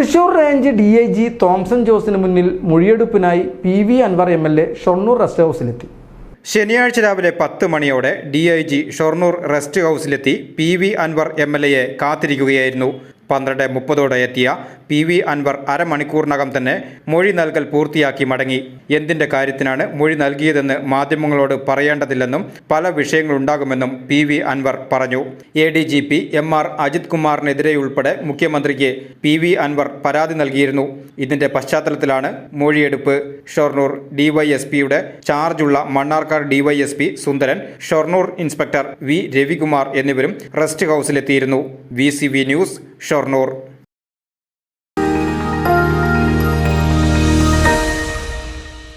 Thrissur range D I G Thomson ജോസിന് മുന്നിൽ മൊഴിയെടുപ്പിനായി P V Anvar M L A Shoranur rest ഹൗസിലെത്തി. ശനിയാഴ്ച രാവിലെ പത്ത് മണിയോടെ D I G Shoranur rest ഹൗസിലെത്തി P V Anvar M L എയെ കാത്തിരിക്കുകയായിരുന്നു. പന്ത്രണ്ട് മുപ്പതോടെ എത്തിയ പി വി അൻവർ അരമണിക്കൂറിനകം തന്നെ മൊഴി നൽകൽ പൂർത്തിയാക്കി മടങ്ങി. എന്തിന്റെ കാര്യത്തിനാണ് മൊഴി നൽകിയതെന്ന് മാധ്യമങ്ങളോട് പറയേണ്ടതില്ലെന്നും പല വിഷയങ്ങളുണ്ടാകുമെന്നും പി വി അൻവർ പറഞ്ഞു. A D G P M R Ajith കുമാറിനെതിരെയുൾപ്പെടെ മുഖ്യമന്ത്രിക്ക് പി വി അൻവർ പരാതി നൽകിയിരുന്നു. ഇതിന്റെ പശ്ചാത്തലത്തിലാണ് മൊഴിയെടുപ്പ്. ഷൊർണൂർ ഡിവൈഎസ്പിയുടെ ചാർജുള്ള Mannarkkad DYSP Sundaran Shoranur inspector V Ravikumar എന്നിവരും rest ഹൗസിലെത്തിയിരുന്നു. V C V news Shoranur.